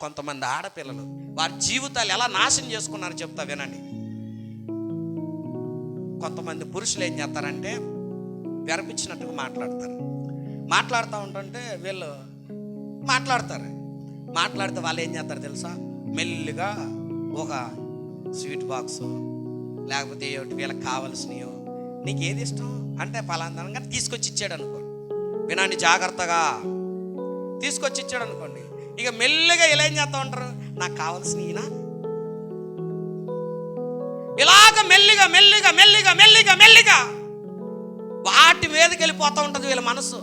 కొంతమంది ఆడపిల్లలు వారి జీవితాలు ఎలా నాశనం చేసుకున్నారో చెప్తా వినండి. కొంతమంది పురుషులు ఏం చేస్తారంటే వెరపించినట్టుగా మాట్లాడతారు. మాట్లాడుతూ ఉంటుంటే వీళ్ళు మాట్లాడతారు. మాట్లాడితే వాళ్ళు ఏం చేస్తారు తెలుసా? మెల్లిగా ఒక స్వీట్ బాక్స్ లేకపోతే ఏమిటి వీళ్ళకి కావలసినవి నీకు ఏది ఇష్టం అంటే పలాందనంగా తీసుకొచ్చి ఇచ్చాడు అనుకో వినండి జాగ్రత్తగా. తీసుకొచ్చి ఇచ్చాడు అనుకోండి. ఇక మెల్లగా ఇలా ఏం చేస్తూ ఉంటారు? నాకు కావాల్సిన ఈయన ఇలాగ మెల్లిగా మెల్లిగా మెల్లిగా మెల్లిగా మెల్లిగా వాటి మీదకి వెళ్ళిపోతూ ఉంటుంది వీళ్ళ మనసు.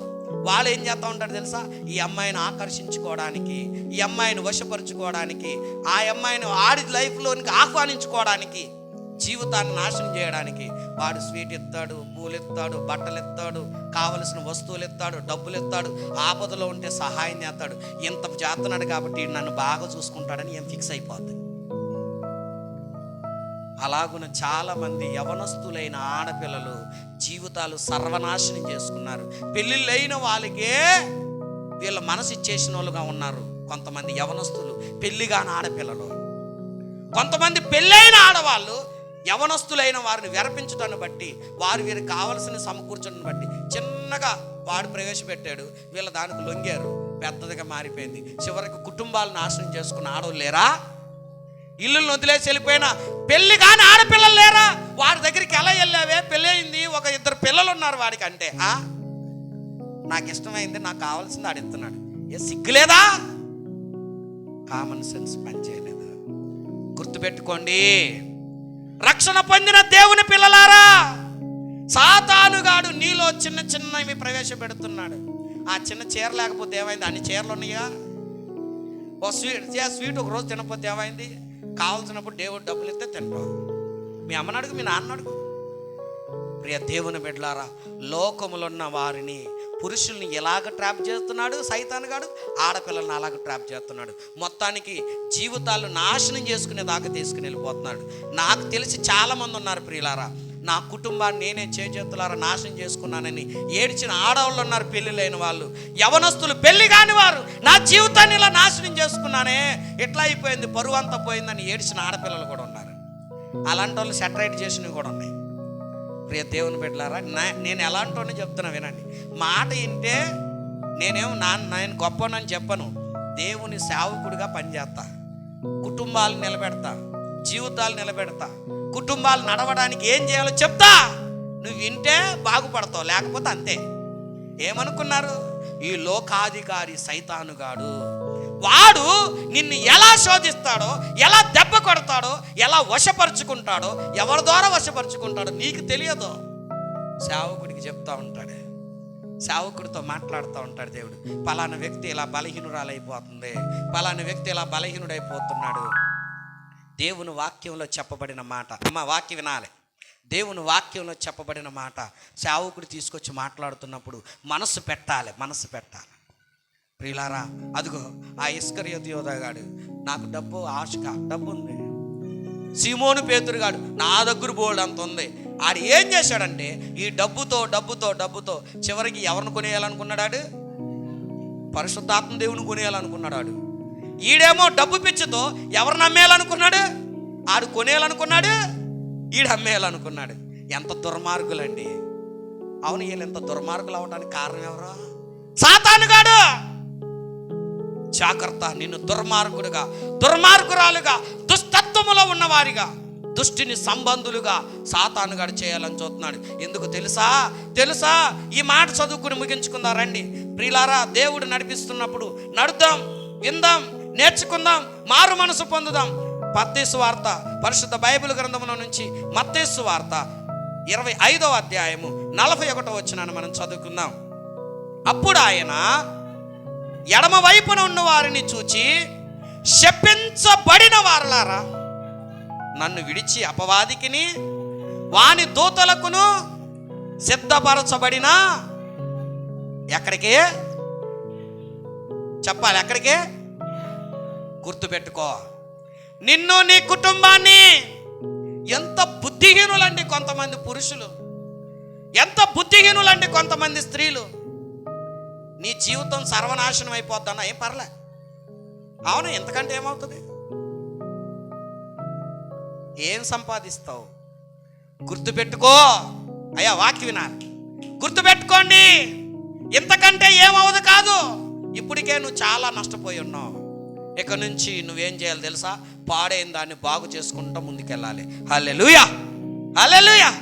వాళ్ళు ఏం చేస్తూ ఉంటారు తెలుసా? ఈ అమ్మాయిని ఆకర్షించుకోవడానికి ఈ అమ్మాయిని వశపరుచుకోవడానికి ఆ అమ్మాయిని ఆడి లైఫ్లోనికి ఆహ్వానించుకోవడానికి జీవితాన్ని నాశనం చేయడానికి వాడు స్వీట్ ఎత్తాడు పూలు ఎత్తాడు బట్టలు ఎత్తాడు కావలసిన వస్తువులు ఎత్తాడు డబ్బులు ఎత్తాడు ఆపదలో ఉంటే సహాయం చేస్తాడు. ఇంత చేస్తున్నాడు కాబట్టి నన్ను బాగా చూసుకుంటాడని ఏం ఫిక్స్ అయిపోద్ది. అలాగున చాలామంది యవనస్తులైన ఆడపిల్లలు జీవితాలు సర్వనాశనం చేసుకున్నారు. పెళ్ళిళ్ళైన వాళ్ళకే వీళ్ళ మనసు ఇచ్చేసిన వాళ్ళుగా ఉన్నారు కొంతమంది యవనస్తులు పెళ్ళిగాని ఆడపిల్లలు. కొంతమంది పెళ్ళైన ఆడవాళ్ళు యవనస్తులైన వారిని వెరపించడాన్ని బట్టి వారు వీరికి కావలసిన సమకూర్చడం బట్టి చిన్నగా వాడు ప్రవేశపెట్టాడు. వీళ్ళ దానికి లొంగారు. పెద్దదిగా మారిపోయింది. చివరికి కుటుంబాలు నాశనం చేసుకున్న ఆడవాళ్ళు లేరా? ఇల్లులను వదిలేసి వెళ్ళిపోయిన పెళ్ళి కాని ఆడపిల్లలు లేరా? వాడి దగ్గరికి ఎలా వెళ్ళావే? పెళ్ళి అయింది. ఒక ఇద్దరు పిల్లలు ఉన్నారు వాడికి అంటే నాకు ఇష్టమైంది నాకు కావాల్సింది ఆడు ఇస్తున్నాడు ఏ సిగ్గులేదా? కామన్ సెన్స్ పనిచేయలేదు. గుర్తుపెట్టుకోండి. రక్షణ పొందిన దేవుని పిల్లలారా సాతానుగాడు నీలో చిన్న చిన్నవి ప్రవేశపెడుతున్నాడు. ఆ చిన్న చీర లేకపోతే ఏమైంది? అన్ని చీరలు ఉన్నాయా? ఓ స్వీట్ స్వీట్ ఒక రోజు తినకపోతే ఏమైంది? కావాల్సినప్పుడు దేవుడు డబ్బులు ఇస్తే తింటావు మీ అమ్మని అడుగు మీ నాన్న అడుగు. ప్రియ దేవుని బిడ్డలారా లోకములున్న వారిని పురుషుల్ని ఎలాగ ట్రాప్ చేస్తున్నాడు? సైతాన్గాడు ఆడపిల్లల్ని అలాగ ట్రాప్ చేస్తున్నాడు. మొత్తానికి జీవితాలు నాశనం చేసుకునే దాకా తీసుకుని వెళ్ళిపోతున్నాడు. నాకు తెలిసి చాలామంది ఉన్నారు ప్రియులారా. నా కుటుంబాన్ని నేనే చేజేతులారా నాశనం చేసుకున్నానని ఏడ్చిన ఆడవాళ్ళు ఉన్నారు పెళ్ళిళ్ళైన వాళ్ళు. యవనస్తులు పెళ్ళి కాని వారు నా జీవితాన్ని ఇలా నాశనం చేసుకున్నానే. ఎట్లా అయిపోయింది? పరువు అంతా పోయిందని ఏడ్చిన ఆడపిల్లలు కూడా ఉన్నారు. అలాంటి వాళ్ళు సెటరైట్ చేసినవి కూడా ఉన్నాయి. ప్రియ దేవుని బిడ్డలారా నేను ఎలాంటోనే చెప్తున్నా వినండి. మాట వింటే నేనేం నా నేను గొప్పనని చెప్పను. దేవుని సేవకుడిగా పనిచేస్తా. కుటుంబాలు నిలబెడతా. జీవితాలు నిలబెడతా. కుటుంబాలు నడవడానికి ఏం చేయాలో చెప్తా. నువ్వు వింటే బాగుపడతావు లేకపోతే అంతే. ఏమనుకున్నారు? ఈ లోకాధికారి సైతానుగాడు వాడు నిన్ను ఎలా శోధిస్తాడో ఎలా దెబ్బ కొడతాడో ఎలా వశపరుచుకుంటాడో ఎవరి ద్వారా వశపరుచుకుంటాడో నీకు తెలియదు. సేవకుడికి చెప్తా ఉంటాడు. సేవకుడితో మాట్లాడుతూ ఉంటాడు దేవుడు. పలానా వ్యక్తి ఇలా బలహీనురాలైపోతుంది. పలానా వ్యక్తి ఇలా బలహీనుడైపోతున్నాడు. దేవుని వాక్యంలో చెప్పబడిన మాట. అమ్మ వాక్యం వినాలి. దేవుని వాక్యంలో చెప్పబడిన మాట. సేవకుడు తీసుకొచ్చి మాట్లాడుతున్నప్పుడు మనసు పెట్టాలి మనసు పెట్టాలి. ప్రియులారా అదిగో ఆ ఇస్కర్ యోధగాడు నాకు డబ్బు ఆశక డబ్బు ఉంది సిమోను పేతురుగాడు నా దగ్గర బోల్డ్ అంత ఉంది. ఆడు ఏం చేశాడంటే ఈ డబ్బుతో డబ్బుతో డబ్బుతో చివరికి ఎవరిని కొనేయాలనుకున్నాడు పరిశుద్ధాత్మ దేవుని కొనేయాలనుకున్నాడు ఆడు. ఈడేమో డబ్బు పిచ్చితో ఎవరు నమ్మేయాలనుకున్నాడు ఆడు కొనేయాలనుకున్నాడు? ఈడు అమ్మేయాలనుకున్నాడు. ఎంత దుర్మార్గులండి. అవును వీళ్ళు ఎంత దుర్మార్గులు అవడానికి కారణం ఎవరు? సాతానుగాడు జాగ్రత్త నిన్ను దుర్మార్గుడుగా దుర్మార్గురాలుగా దుస్తత్వములో ఉన్నవారిగా దుష్టిని సంబంధులుగా సాతానుగాడు చేయాలని చూస్తున్నాడు. ఎందుకు తెలుసా? తెలుసా? ఈ మాట చదువుకుని ముగించుకుందాం రండి. ప్రియులారా దేవుడు నడిపిస్తున్నప్పుడు నడుద్దాం విందాం నేర్చుకుందాం మారు మనసు పొందుదాం. మత్తేసు వార్త పరిశుద్ధ బైబిల్ గ్రంథములో నుంచి మత్తేసు వార్త ఇరవై ఐదవ అధ్యాయము నలభై ఒకటో వచ్చినాను మనం చదువుకుందాం. అప్పుడు ఆయన ఎడమ వైపున ఉన్న వారిని చూచి శపించబడిన వారలారా నన్ను విడిచి అపవాదికిని వాని దూతలకును సిద్ధపరచబడిన ఎక్కడికి? చెప్పాలి ఎక్కడికి? గుర్తుపెట్టుకో. నిన్ను నీ కుటుంబాన్ని ఎంత బుద్ధిహీనులండి కొంతమంది పురుషులు ఎంత బుద్ధిహీనులండి కొంతమంది స్త్రీలు నీ జీవితం సర్వనాశనం అయిపోద్దన్నా ఏం పర్లే. అవును ఎంతకంటే ఏమవుతుంది? ఏం సంపాదిస్తావు? గుర్తుపెట్టుకో. అయ్యా వాక్య వినాలి. గుర్తుపెట్టుకోండి. ఇంతకంటే ఏమవదు కాదు. ఇప్పటికే నువ్వు చాలా నష్టపోయి ఉన్నావు. ఇక నుంచి నువ్వేం చేయాలి తెలుసా? పాడైన దాన్ని బాగు చేసుకుంటూ ముందుకెళ్ళాలి. హల్లెలూయా! హల్లెలూయా!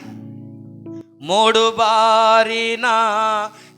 మూడు బారినా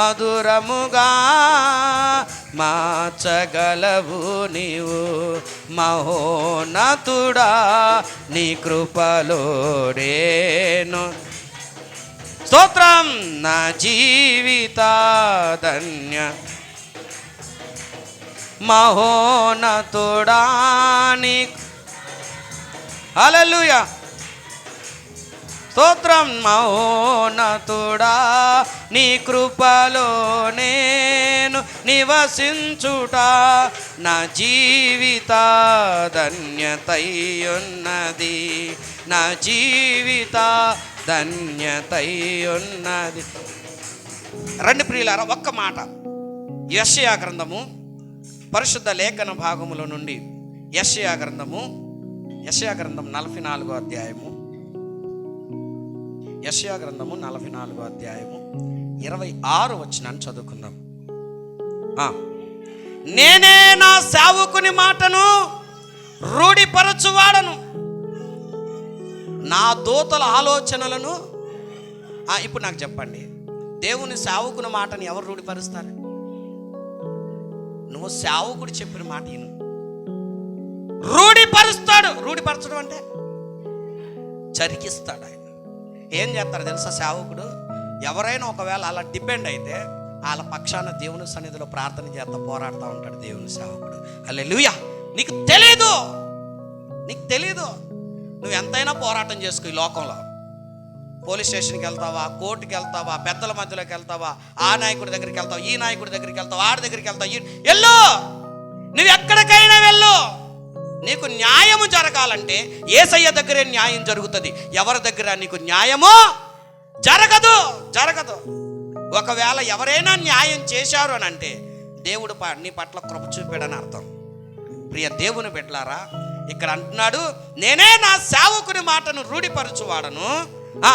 మధురముగా మార్చగలవు నీవు మహోనతుడా నీ కృపలోడేను. స్తోత్రం నా జీవిత ధన్య మహోనతుడా నీ అలలుయా స్తోత్రం మౌనతుడా నీ కృపలో నేను నివసించుట నా జీవిత ధన్యతయున్నది నా జీవిత ధన్యతయున్నది రెండు ప్రియులారా ఒక్క మాట. యశయా గ్రంథము పరిశుద్ధ లేఖన భాగముల నుండి యశయా గ్రంథము యశయా గ్రంథం నలభై నాలుగో అధ్యాయము. యశయా గ్రంథము నలభై నాలుగో అధ్యాయము ఇరవై ఆరు వచ్చినాన్ని చదువుకుందాం. ఆ. నేనే నా సేవకుని మాటను రూఢిపరచువాడను. నా దూతల ఆలోచనలను ఇప్పుడు నాకు చెప్పండి. దేవుని సేవకుని మాటను ఎవరు రూఢిపరుస్తారు? నువ్వు సేవకుడు చెప్పిన మాట విను. రూఢిపరుస్తాడు. రూఢిపరచడం అంటే చరికిస్తాడు ఆయన. ఏం చేస్తారు తెలుసా సేవకుడు? ఎవరైనా ఒకవేళ అలా డిపెండ్ అయితే వాళ్ళ పక్షాన దేవుని సన్నిధిలో ప్రార్థన చేస్తా పోరాడుతూ ఉంటాడు దేవుని సేవకుడు. అల్లెలుయా నీకు తెలీదు! నీకు తెలీదు! నువ్వు ఎంతైనా పోరాటం చేసుకో ఈ లోకంలో. పోలీస్ స్టేషన్కి వెళ్తావా? కోర్టుకి వెళ్తావా? పెద్దల మధ్యలోకి వెళ్తావా? ఆ నాయకుడి దగ్గరికి వెళ్తావా? ఈ నాయకుడి దగ్గరికి వెళ్తావా? ఆడి దగ్గరికి వెళ్తావు? ఈ- వెళ్ళు! నువ్వు ఎక్కడికైనా వెళ్ళు! నీకు న్యాయము జరగాలంటే ఏసయ్య దగ్గరే న్యాయం జరుగుతుంది. ఎవరి దగ్గర నీకు న్యాయము జరగదు జరగదు. ఒకవేళ ఎవరైనా న్యాయం చేశారు అని అంటే దేవుడు ప- నీ పట్ల కృప చూపాడని అర్థం. ప్రియ దేవుని బిడ్డలారా ఇక్కడ అంటున్నాడు నేనే నా సేవకుని మాటను రూఢిపరచువాడను ఆ,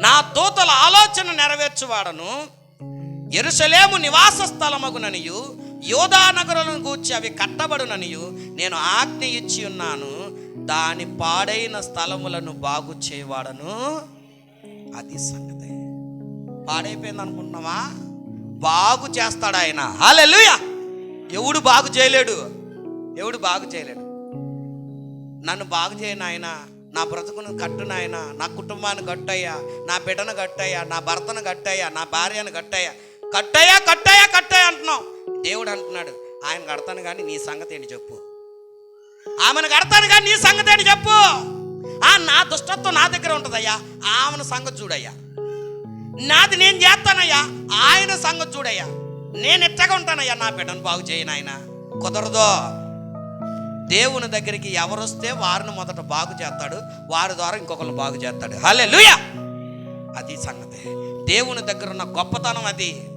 నా దూతల ఆలోచన నెరవేర్చువాడను ఎరుసలేము నివాస స్థలమగుననియు యోధానగరులను గూర్చి అవి కట్టబడుననియు నేను ఆజ్ఞ ఇచ్చి ఉన్నాను దాని పాడైన స్థలములను బాగు చేయవాడను. అది సంగతి. పాడైపోయింది అనుకుంటున్నావా? బాగు చేస్తాడు ఆయన. హాలెలుయ ఎవడు బాగు చేయలేడు? ఎవడు బాగు చేయలేడు? నన్ను బాగు చేయను ఆయన. నా బ్రతుకును కట్టు నాయన. నా కుటుంబాన్ని కట్టయ్యా. నా బిడ్డను కట్టయ్యా. నా భర్తను కట్టయ్యా. నా భార్యను కట్టయ్యా. కట్టయ్యా కట్టయ్యా కట్టయ్యా అంటున్నావు. దేవుడు అంటున్నాడు ఆయన కడతాను కానీ నీ సంగతి ఏంటి చెప్పు. ఆమెను కడతాను కానీ నీ సంగతి అని చెప్పు. ఆ నా దుష్టత్వం నా దగ్గర ఉంటుందయ్యా. ఆమెను సంగతి చూడయ్యా. నాది నేను చేస్తానయ్యా. ఆయన సంగతి చూడయ్యా. నేను ఎట్టగా ఉంటానయ్యా నా బిడ్డను బాగు చేయను ఆయన కుదరదో. దేవుని దగ్గరికి ఎవరు వస్తే వారిని మొదట బాగు చేస్తాడు. వారి ద్వారా ఇంకొకరిని బాగు చేస్తాడు. హలే అది సంగతి. దేవుని దగ్గర ఉన్న గొప్పతనం అది.